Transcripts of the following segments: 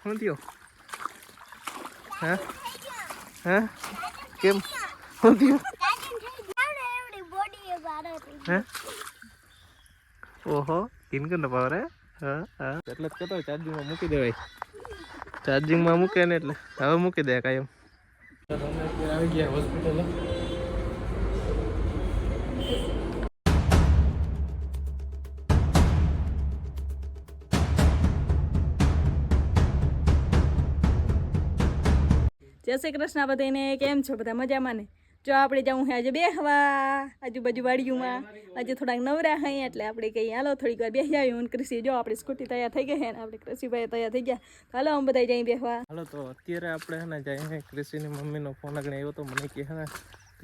શું થયો હા હે કેમ શું થયું હે ઓહો કિનકન પાવર હે હા હા. એટલે જ કહેતો ચાર્જિંગમાં મૂકી દેવાય. ચાર્જિંગમાં મૂકે ને એટલે. હવે મૂકી દે કાયમ. આવી ગયા હોસ્પિટલે. જય શ્રી કૃષ્ણ બધાને કેમ છો બધા મજામાં ને? જો આપણે જવું હે આજે બેહવા, આજુબાજુ વાડીઓમાં. આજે થોડાક નવરા હઈ એટલે આપણે કહીએ, હાલો, થોડીક વાર બેસી આવ્યું હું કૃષિ, જો આપણી સ્કૂટી તૈયાર થઈ ગઈ ને, આપણે કૃષિભાઈ તૈયાર થઈ ગયા. હાલો, અમે બધા જઈ બેહવા. હાલો, તો અત્યારે આપણે હે ને જઈને કૃષિની મમ્મીનો ફોન આગળ આવ્યો તો મને કહે ને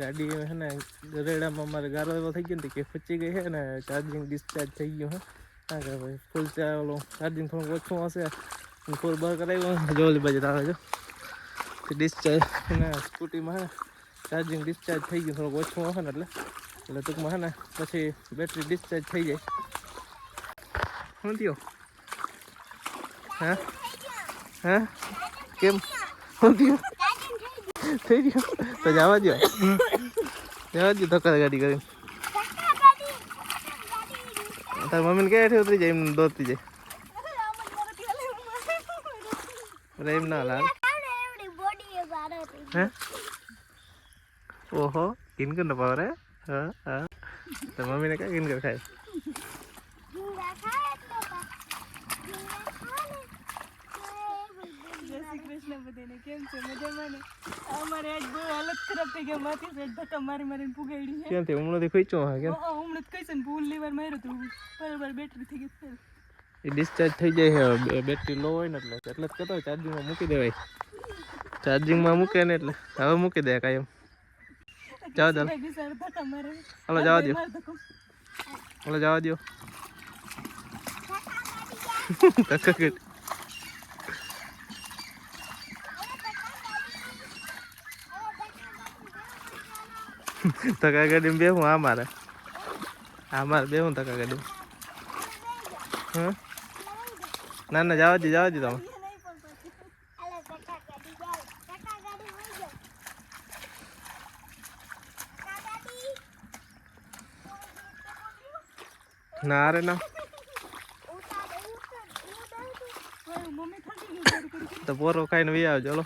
ગાડી હે ને, ગરેડામાં મારે ગારો એવો થઈ ગયો ને કે ફૂચી ગઈ છે ને ચાર્જિંગ ડિસ્ચાર્જ થઈ ગયું હે. હા, કે ભાઈ ફૂલ ચાલો ચાર્જિંગ થોડું ઓછું હશે. ફૂલ બર કરાવ્યું જો ઓલી બાજુ આવે છે. ડિસ્ચાર્જ ને સ્કૂટીમાં હે ચાર્જિંગ ડિસ્ચાર્જ થઈ ગયું થોડુંક ઓછું હશે ને એટલે. એટલે ટૂંકમાં હે ને પછી બેટરી ડિસ્ચાર્જ થઈ જાય. શું થયો? હા? હા? કેમ? શું થયું? થઈ ગયું? તો જવા દો જવા દો ધક્કા ગાડી કરીને. તાર મમ્મીને ક્યાં હેઠે ઉતરી જાય? એમ દોડતી જાય. એમ ના લાલ ઓહો કિનકર નો પાવર રે હા હા તો મમ્મીને ક્યાં ખાય બધાને કેમ છે મજામાં ને અમારે આજ બહુ હાલત ખરાબ થઈ ગયા માથી સાઈડ ધક્કા મારી મારીને પુગાડી છે કેમ થયું હમણાંથી ખીચો હા કેમ હમણાં જ કહીશ ને ભૂલ લેવાર માર્યો તો બરાબર બેટરી થઈ ગઈ એ ડિસ્ચાર્જ થઈ જાય છે બેટરી લો હોય ને એટલે એટલે જ કહેતો ચાર્જિંગમાં મૂકી દેવાય ચાર્જિંગમાં મૂકે ને એટલે હવે મૂકી દે કાયમ જાઓ ચાલો બિચારો ધક્કા મારે હાલો જવા દો માર ધક્કો હાલો જવા દો ધક્કા કરી ધક્કા ગાડીમાં બેહું આ મારે આ મારે બેહું ધક્કા ગાડીમાં હા ના ના જવા દે જવા દે તમે ના અરે ના તો પોરો ખાઈને વી આવજો ચલો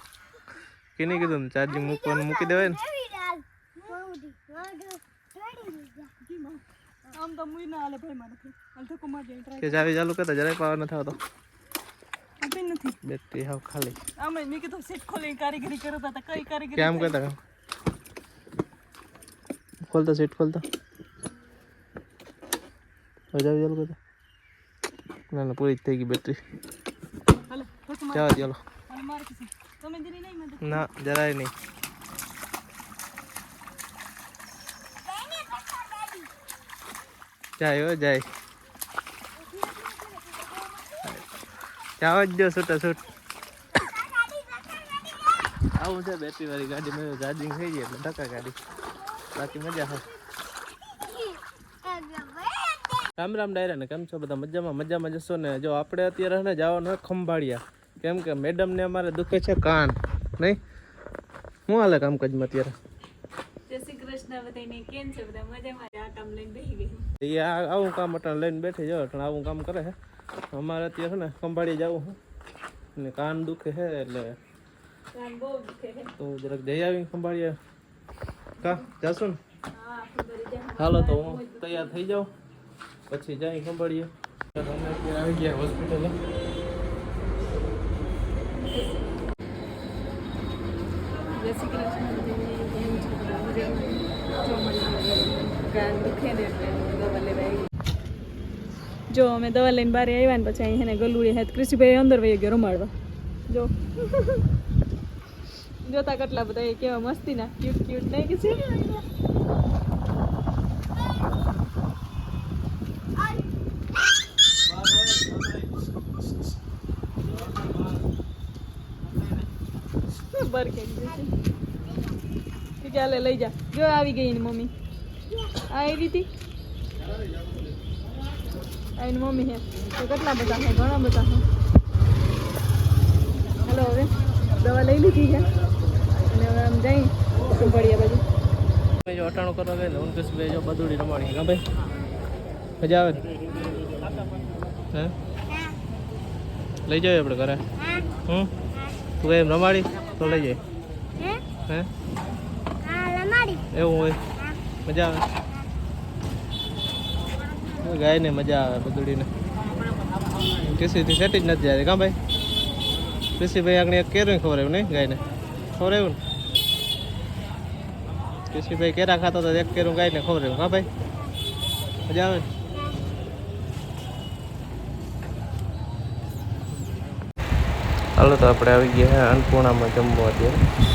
કેને કીધું ચાર્જિંગ મૂકવાનું મૂકી દેવાય ને? કે ચાવી ચાલુ કરતા, જરાય પાવર નથી આવતો. બેટરી હાવ ખાલી. આમ મેં કીધું સીટ ખોલી કારીગરી કરો તા કઈ કારીગરી કેમ? કરતા ખોલતા સીટ ખોલતા? ચાવી ચાલુ કરતા ના ના પૂરી જ થઈ ગઈ બેટરી જવા ચાલો ના જરાય નહીં. જાય જાય. જવા જ દો છૂટા છૂટ. આવું છે બેટરી વાળી ગાડી મેં ચાર્જિંગ થઈ ગઈ એટલે ટકા ગાડી. બાકી મજા આવે. રામ રામ ડાયરા ને કેમ છો બધા મજામાં? મજામાં જશો ને? જો આપણે અત્યારે ને જવાનું હોય ખંભાળિયા. કેમ કે મેડમ ને અમારે દુખે છે કાન નહીં? શું હાલે કામકાજમાં અત્યારે? આવું કામ અટાણ લઈને બેઠી જાઓ અટાણ આવું કામ કરે છે. અમારે અત્યારે ને સંભાળી જવું છે. ને કાન દુખે છે એટલે તો જરાક જઈ આવીને સંભાળીએ કા જાશું ને? હાલો તો હું તૈયાર થઈ જાઉં. પછી જાય ખંભાળીએ આવી ગયા. હોસ્પિટલે જો અમે દવા લઈને બહાર આવ્યા ને પછી અહીં એને ગલુડી હાથ કૃષિભાઈ અંદર વહી ગયો રમાડવા. જો. જોતા કેટલા બધા કેવા મસ્તી ના ક્યુટ ક્યુટ નહીં કે છે? બર કે ચાલે લઈ જા. જો આવી ગઈ એની મમ્મી. આ આવી હતી? આ એની મમ્મી હે તો કેટલા બધા છે? ઘણા બધા છે. લઈ લીધી છે. અને હવે આમ જઈ સુંભળીએ બાજુ. જો અટાણું કરવા ગઈ ને ઉનકસ ભાઈ જો બદુડી રમાડી. હા ભાઈ? મજા આવે હે? લઈ જાય આપણે ઘરે. હમ? તું એમ રમાડી? તો લઈ જાય હે એવું હોય મજા આવે ગાયને મજા આવે બદુડીને કૃષિથી સેટી જ નથી જાય કાં ભાઈ કૃષિભાઈ આગળ એક કેરું ખવડાવ્યું નહીં ગાયને ખવડાવ્યું ને કૃષિભાઈ કેરા ખાતો તો એક કેરું ગાયને ખવડાવ્યું કાં ભાઈ મજા આવે ને હાલો તો આપણે આવી ગયા અન્નપૂર્ણામાં જમવા અત્યારે.